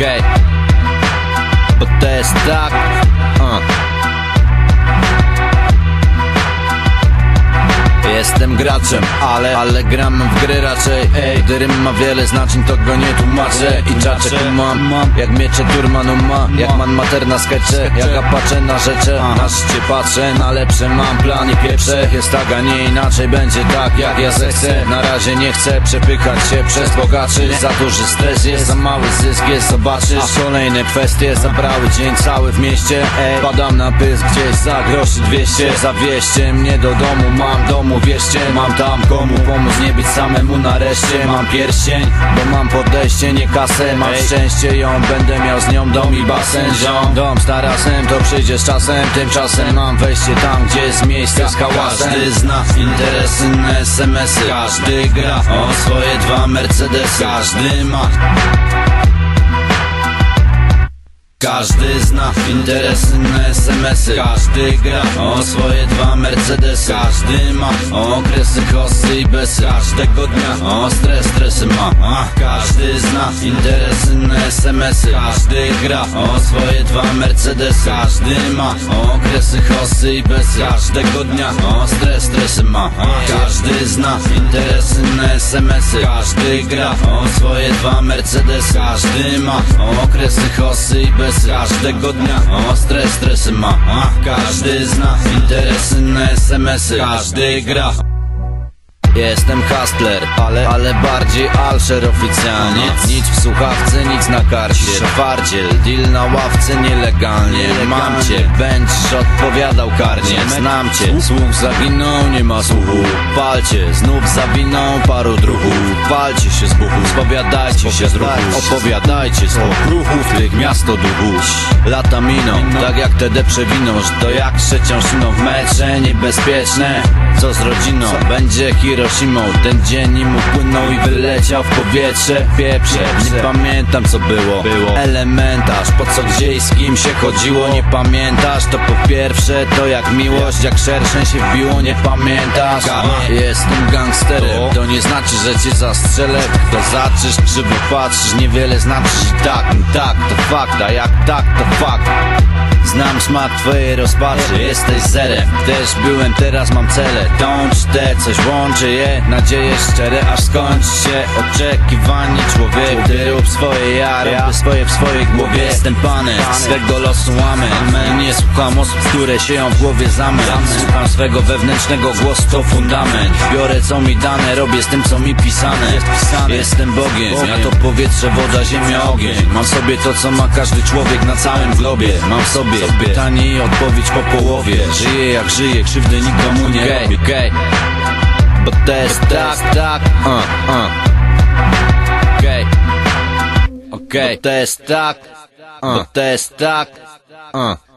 Okej Bo to Jestem graczem, ale, ale gram w gry raczej Ej, gdy rym ma wiele znaczeń, to go nie tłumaczę. I czaczek mam, jak miecze Turmanu ma Jak man materna skecze, jak apaczę na rzeczy Na życie patrzę, na lepsze mam plan i pieprzę Jest tak, a nie inaczej, będzie tak jak ja zechcę. Na razie nie chcę przepychać się przez bogaczy. Za duży stres jest, za mały zysk jest, zobaczysz. Kolejne kwestie zabrały dzień cały w mieście. Ej, padam na pysk gdzieś za groszy 200 Zawieźcie mnie do domu, mam domu wierzcie Mam tam komu pomóc, nie być samemu nareszcie. Mam pierścień, bo mam podejście, nie kasę. Mam szczęście ją, będę miał z nią dom i basen. Ziom, dom z tarasem, to przyjdzie z czasem. Tymczasem mam wejście tam, gdzie jest miejsce z hałasem. Każdy zna interesy na SMS-y Każdy gra o swoje dwa Mercedesy. Każdy ma każdy zna interesy na SMS-y Każdy gra o swoje dwa Mercedesy. Każdy ma okresy kosy i bez Każdego dnia o stres, stresy ma. A Każdy zna interesy na SMS-y Każdy gra o swoje dwa Mercedesy. Każdy ma okresy kosy i bez Każdego dnia o stres, stresy ma. A Każdy zna interesy na SMS-y Każdy gra o swoje dwa Mercedesy. Każdy ma okresy kosy i Każdego dnia. O stres, stresy ma Każdy zna. Interesy na SMS-y Każdy gra Jestem hustler, ale, ale bardziej alszer oficjalnie. Nic w słuchawce, nic na karcie. Twardziel, deal na ławce nielegalnie. Mam cię, będziesz odpowiadał karnie. Znam cię, słuch? zaginął, nie ma słuchu. Walcie, znów zawiną paru druhów Walcie się z buchu, spowiadajcie się z ruchów Opowiadajcie z okruchów tych miasto duchów Lata miną, tak jak TD przewinąż To jak trzecią szyną w metrze niebezpieczne. Co z rodziną, będzie Hiroshimą Ten dzień im upłynął i wyleciał w powietrze. Pieprze, nie pamiętam co było, było. Elementarz, po co gdzie i z kim się chodziło. Nie pamiętasz, to po pierwsze To jak miłość, jak szerszeń się wbiło Nie pamiętasz, jestem gangsterem To nie znaczy, że cię zastrzelę. To zaczysz, krzywo patrzysz Niewiele znaczysz i tak, tak, to fakt A jak tak, to fakt. Znam smak twojej rozpaczy, jesteś zerem. Też byłem, teraz mam cele. Tą te, coś łączy je Nadzieje szczere, aż skończy się Oczekiwanie człowiek Ty rób swoje, ja robię swoje w swojej głowie. Jestem panem, swego losu łamę nie słucham osób, które sieją w głowie zamęt. Słucham swego wewnętrznego głosu, to fundament. Biorę co mi dane, robię z tym co mi pisane. Jestem Bogiem, ja to powietrze, woda, ziemia, ogień. Mam sobie to co ma każdy człowiek na całym globie. Mam sobie pytanie i odpowiedź po połowie. Żyję jak żyję, krzywdy nikomu nie robię. Bo to jest tak, tak, uh, uh. Okej, okej, to jest tak, uh. bo to jest tak, uh.